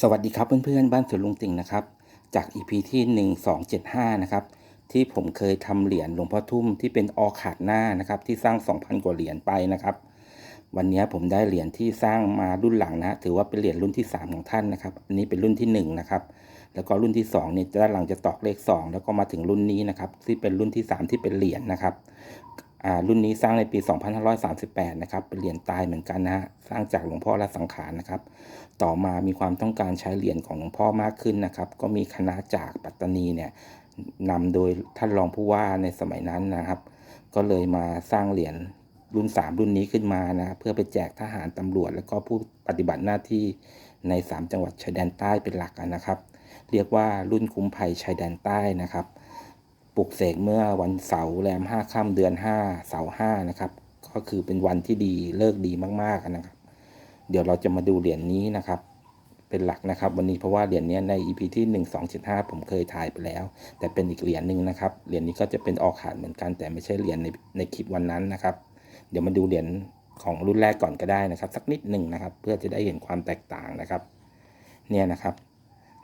สวัสดีครับเพื่อนๆ บ้านสวนลุงติ่งนะครับ จาก EP ที่ 1275 นะครับ ที่ผมเคยทำเหรียญหลวงพ่อทุ่มที่เป็นออขาดหน้านะครับ ที่สร้าง 2,000 กว่าเหรียญไปนะครับ วันนี้ผมได้เหรียญที่สร้างมารุ่นหลังนะ ถือว่าเป็นเหรียญรุ่นที่ 3 ของท่านนะครับ อันนี้เป็นรุ่นที่ 1 นะครับ แล้วก็รุ่นที่2เนี่ยด้านหลังจะตอกเลข 2 แล้วก็มาถึงรุ่นนี้นะครับ ที่เป็นรุ่นที่ 3 ที่เป็นเหรียญนะครับ รุ่นนี้สร้างในปี 2538 นะครับ เป็นเหรียญตายเหมือนกันนะฮะ สร้างจากหลวงพ่อละสังขารนะครับ ต่อมามีความต้องการใช้เหรียญของหลวงพ่อมากขึ้นนะครับ ก็มีคณะจากปัตตานีเนี่ยนำโดยท่านรองผู้ว่าในสมัยนั้นนะครับ ก็เลยมาสร้างเหรียญรุ่น 3 รุ่นนี้ขึ้นมานะ เพื่อไปแจกทหารตำรวจ แล้วก็ผู้ปฏิบัติหน้าที่ใน 3 จังหวัดชายแดนใต้เป็นหลักนะครับ เรียกว่ารุ่นคุ้มภัยชายแดนใต้นะครับ ปลุกเสกเมื่อวันเสาร์แรมห้าค่ำเดือนห้าเสาร์ห้านะครับ ก็คือเป็นวันที่ดีเลิกดีมากๆนะครับ เดี๋ยวเราจะมาดูเหรียญนี้นะครับ เป็นหลักนะครับ วันนี้เพราะว่าเหรียญนี้ใน EP ที่ 1 2 7 5 ผมเคยถ่ายไปแล้ว แต่เป็นอีกเหรียญหนึ่งนะครับเหรียญนี้ก็จะเป็นออกขาดเหมือนกัน แต่ไม่ใช่เหรียญในในคลิปวันนั้นนะครับ เดี๋ยวมาดูเหรียญของรุ่นแรกก่อนก็ได้นะครับ สักนิดหนึ่งนะครับ เพื่อจะได้เห็นความแตกต่างนะครับ เนี่ยนะครับ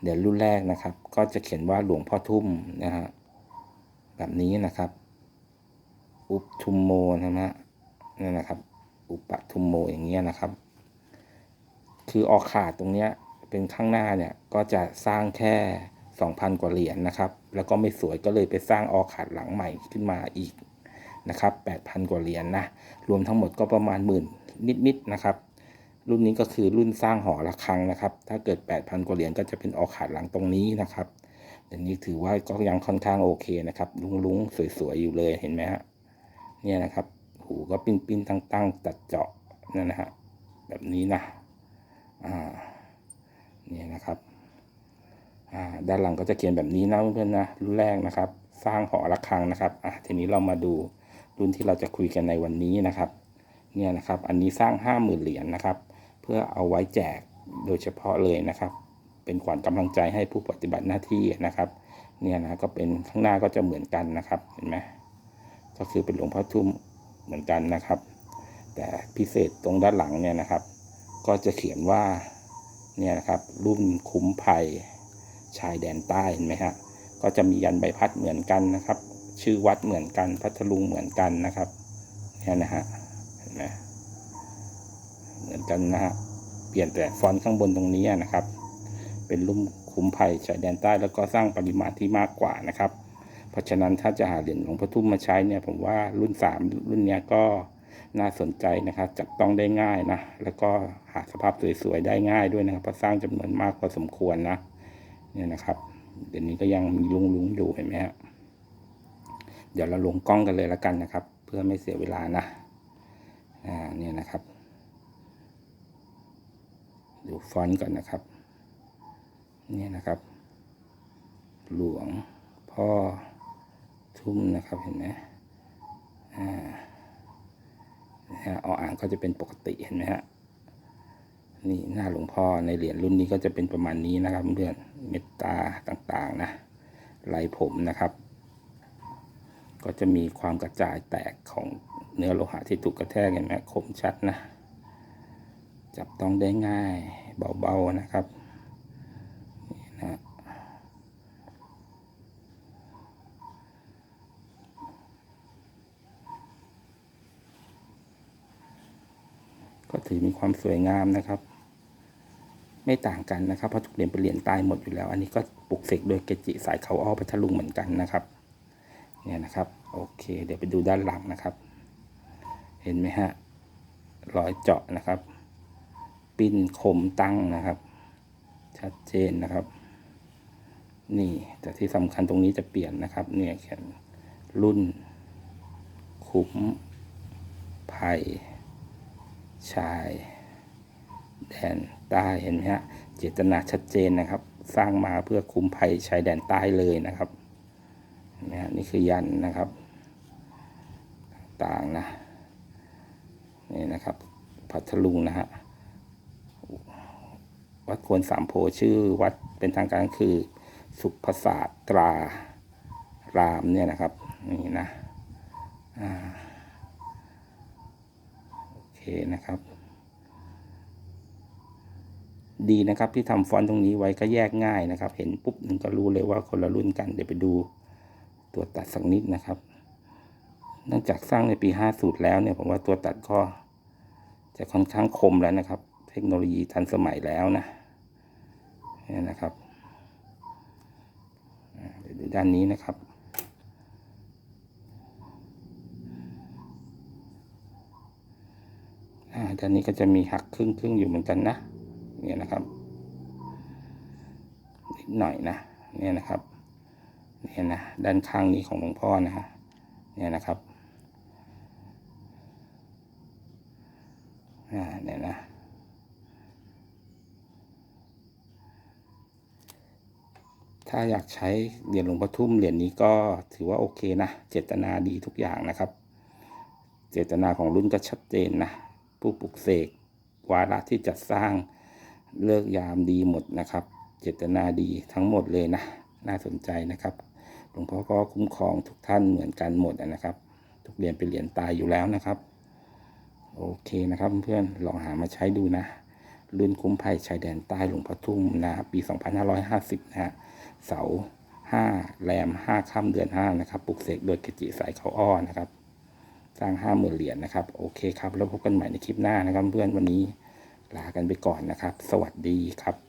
เหรียญรุ่นแรกนะครับ ก็จะเขียนว่าหลวงพ่อทุ่มนะฮะ แบบนี้นะครับ อุปทุมโมนะฮะนี่นะครับ อุปทุมโมอย่างเงี้ยนะครับ คือออกขาดตรงเนี้ยเป็นข้างหน้าเนี่ยก็จะสร้างแค่ 2,000 กว่าเหรียญนะครับ แล้วก็ไม่สวยก็เลยไปสร้างออกขาดหลังใหม่ขึ้นมาอีกนะครับ 8,000 กว่าเหรียญนนะ รวมทั้งหมดก็ประมาณหมื่นนิดๆนะครับ รุ่นนี้ก็คือรุ่นสร้างหอระฆังนะครับ ถ้าเกิด 8,000 กว่าเหรียญก็จะเป็นออกขาดหลังตรงนี้นะครับ อันนี้ถือว่าก็ยังค่อนข้างโอเคนะครับลุงลุงๆสวยๆอยู่เลยเห็นไหมฮะเนี่ยนะครับ หูก็ปิ้นปิ้นๆตั้งๆ ตัดเจาะนั่นนะฮะแบบนี้นะอ่าเนี่ยนะครับอ่าด้านหลังก็จะเขียนแบบนี้นะเพื่อนๆนะรุ่นแรกนะครับ สร้างหอระฆังนะครับอะทีนี้เรามาดูรุ่นที่เราจะคุยกันในวันนี้นะครับ เนี่ยนะครับ อันนี้สร้างห้าหมื่นเหรียญนะครับ เพื่อเอาไว้แจกโดยเฉพาะเลยนะครับ เป็นขวัญกำลังใจให้ผู้ปฏิบัติหน้าที่นะครับเนี่ยนะก็เป็นข้างหน้าก็จะเหมือนกันนะครับเห็นไหมก็คือเป็นหลวงพ่อทุ่มเหมือนกันนะครับ แต่พิเศษตรงด้านหลังเนี่ยนะครับ ก็จะเขียนว่าเนี่ยนะครับรุ่นคุ้มภัยชายแดนใต้เห็นไหมฮะก็จะมียันใบพัดเหมือนกันนะครับ ชื่อวัดเหมือนกันพัทลุงเหมือนกันนะครับเนี่ยนะฮะเห็นไหมเหมือนกันนะฮะเปลี่ยนแต่ฟอนต์ข้างบนตรงนี้นะครับ เป็นรุ่มคุ้มภัยชายแดนใต้แล้วก็สร้างปริมาณที่มากกว่านะครับ เพราะฉะนั้นถ้าจะหาเหรียญหลวงพ่อทุ่มมาใช้เนี่ยผมว่ารุ่น 3 รุ่นนี้ก็น่าสนใจนะครับ จับต้องได้ง่ายนะ แล้วก็หาสภาพสวยๆได้ง่ายด้วยนะครับเพราะสร้างจำนวนมากพอสมควรนะเนี่ยนะครับเดี๋ยวนี้ก็ยังมีลุงๆอยู่เห็นไหมฮะเดี๋ยวเราลงกล้องกันเลยละกันนะครับ เพื่อไม่เสียเวลานะอ่าเนี่ยนะครับ ดูฟอนต์ก่อนนะครับ นี่นะครับ หลวงพ่อทุ่มนะครับเห็นไหมอ่านะฮะออ่างก็จะเป็นปกติเห็นไหมฮะนี่หน้าหลวงพ่อในเหรียญรุ่นนี้ก็จะเป็นประมาณนี้นะครับเพื่อนเมตตาต่างๆนะลายผมนะครับ ก็จะมีความกระจายแตกของเนื้อโลหะที่ถูกกระแทกเห็นไหมคมชัดนะ จับต้องได้ง่ายเบาๆนะครับ นะก็ถือมีความสวยงามนะครับ ไม่ต่างกันนะครับเพราะทุกเหรียญเป็นเหรียญตายหมดอยู่แล้ว อันนี้ก็ปลุกเสกโดยเกจิสายเขาอ้อพัทลุงเหมือนกันนะครับ เนี่ยนะครับ โอเค เดี๋ยวไปดูด้านหลังนะครับ เห็นไหมฮะรอยเจาะนะครับ ปิ้นคมตั้งนะครับ ชัดเจนนะครับ นี่ แต่ที่สำคัญตรงนี้จะเปลี่ยนนะครับ เนี่ยเขียนรุ่น คุ้มภัย ชาย แดนใต้เห็นไหมฮะ เจตนาชัดเจนนะครับ สร้างมาเพื่อคุ้มภัยชายแดนใต้เลยนะครับนไหมฮะนี่คือยันนะครับ ต่างนะ นี่นะครับ พัทลุงนะฮะ วัดควรสามโพชื่อวัดเป็นทางการคือ สุภศาสตรารามเนี่ยนะครับ นี่นะอโอเคนะครับ ดีนะครับที่ทำฟอนต์ตรงนี้ไว้ก็แยกง่ายนะครับ เห็นปุ๊บมันก็รู้เลยว่าคนละรุ่นกัน เดี๋ยวไปดูตัวตัดสักนิดนะครับเนื่องจากสร้างในปี 50 แล้วเนี่ยผมว่าตัวตัดก็จะค่อนข้างคมแล้วนะครับ เทคโนโลยีทันสมัยแล้วนะนี่นะครับ ด้านนี้นะครับ ด้านนี้ก็จะมีหักครึ่งครึ่งอยู่เหมือนกันนะ เนี่ยนะครับ นิดหน่อยนะ เนี่ยนะครับ เนี่ยนะ ด้านข้างนี้ของหลวงพ่อนะฮะ เนี่ยนะครับ อ่า เนี่ยนะ ถ้าอยากใช้เหรียญหลวงพ่อทุ่มเหรียญนี้ก็ถือว่าโอเคนะ เจตนาดีทุกอย่างนะครับ เจตนาของรุ่นก็ชัดเจนนะ ผู้ปลุกเสกวาระที่จัดสร้างเลิกยามดีหมดนะครับ เจตนาดีทั้งหมดเลยนะ น่าสนใจนะครับ หลวงพ่อก็คุ้มครองทุกท่านเหมือนกันหมดนะครับ ทุกเหรียญเป็นเหรียญตายอยู่แล้วนะครับ โอเคนะครับเพื่อนลองหามาใช้ดูนะ รุ่นคุ้มภัยชายแดนใต้หลวงพ่อทุ่มนะ ปี 2550 นะฮะ เสาห้าแรมห้าค่ำเดือนห้านะครับปลุกเสกโดยกจิสายเขาอ้อนะครับ สร้างห้าหมื่นเหรียญนะครับ โอเคครับ แล้วพบกันใหม่ในคลิปหน้านะครับเพื่อนวันนี้ลากันไปก่อนนะครับ สวัสดีครับ